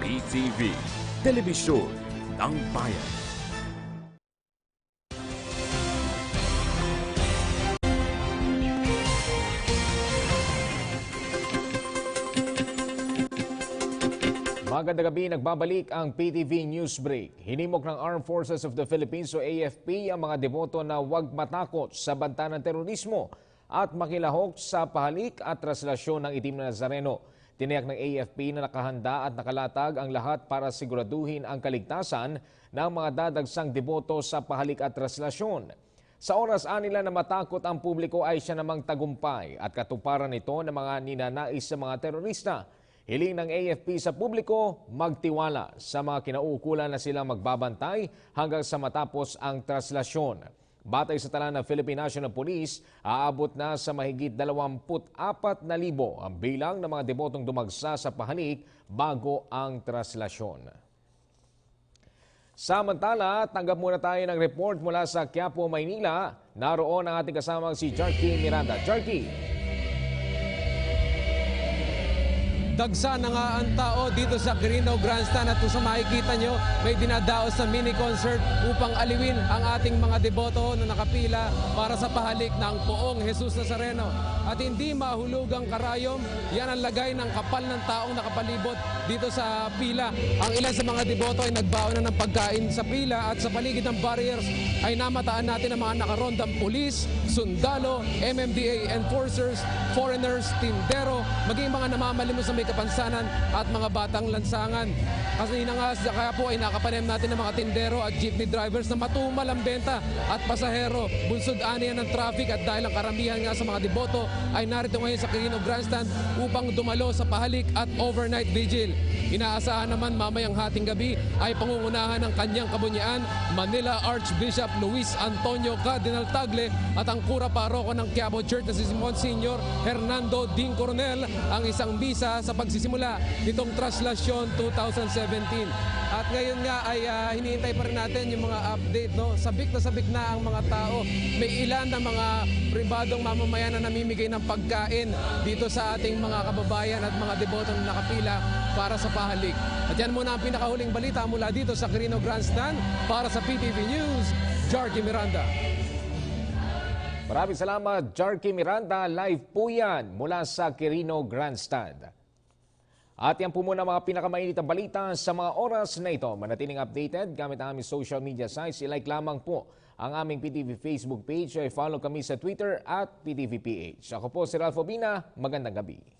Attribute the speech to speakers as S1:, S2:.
S1: PTV, Telebisyon ng Bayan.
S2: Magandang gabi, nagbabalik ang PTV News Break. Hinimok ng Armed Forces of the Philippines o AFP ang mga deboto na huwag matakot sa banta ng terorismo at makilahok sa pahalik at traslasyon ng itim na Nazareno. Tiniyak ng AFP na nakahanda at nakalatag ang lahat para siguraduhin ang kaligtasan ng mga dadagsang deboto sa pahalik at traslasyon. Sa oras anila na matakot ang publiko ay siya namang tagumpay at katuparan nito ng mga ninanais sa mga terorista. Hiling ng AFP sa publiko magtiwala sa mga kinauukulan na silang magbabantay hanggang sa matapos ang traslasyon. Batay sa tala ng Philippine National Police, aabot na sa mahigit 24,000 ang bilang ng mga debotong dumagsa sa pahanik bago ang traslasyon. Samantala, tanggap muna tayo ng report mula sa Quiapo, Maynila. Naroon ang ating kasamang si Jarky Miranda. Jarky!
S3: Dagsa na nga ang tao dito sa Quirino Grandstand at kung sa makikita nyo, may dinadaos sa mini concert upang aliwin ang ating mga deboto na nakapila para sa pahalik ng poong Jesus Nazareno. At hindi mahulog ang karayom, yan ang lagay ng kapal ng taong nakapalibot dito sa pila. Ang ilan sa mga deboto ay nagbaon na ng pagkain sa pila at sa paligid ng barriers ay namataan natin ang mga nakarondang pulis, sundalo, MMDA enforcers, foreigners, tindero, maging mga namamalimos sa may kapansanan at mga batang lansangan. Kasi na nga, kaya po ay nakapanem natin ng mga tindero at jeepney drivers na matumal ang benta at pasahero. Bunsod aniyan ng traffic at dahil ang karamihan nga sa mga deboto ay narito ngayon sa Quirino Grandstand upang dumalo sa pahalik at overnight vigil. Inaasahan naman mamayang hating gabi ay pangungunahan ng kanyang kabunyaan Manila Archbishop Luis Antonio Cardinal Tagle at ang kura paroko ng Quiapo Church na si Monsignor Hernando Ding Coronel ang isang misa sa pagsisimula nitong Traslasyon 2017. At ngayon nga ay ah, hinihintay pa rin natin yung mga update. No? Sabik na sabik na ang mga tao. May ilan na mga pribadong mamamayan na namimigay ng pagkain dito sa ating mga kababayan at mga deboto na nakapila para sa pahalik. At yan muna ang pinakahuling balita mula dito sa Quirino Grandstand para sa PTV News. Jarky Miranda.
S2: Maraming salamat, Jarky Miranda. Live po yan mula sa Quirino Grandstand. At yan po muna mga pinakamainit na balita sa mga oras na ito. Manatiling updated gamit ang aming social media sites. I-like lamang po ang aming PTV Facebook page. I follow kami sa Twitter at PTVPH. Ako po si Ralph Obina. Magandang gabi.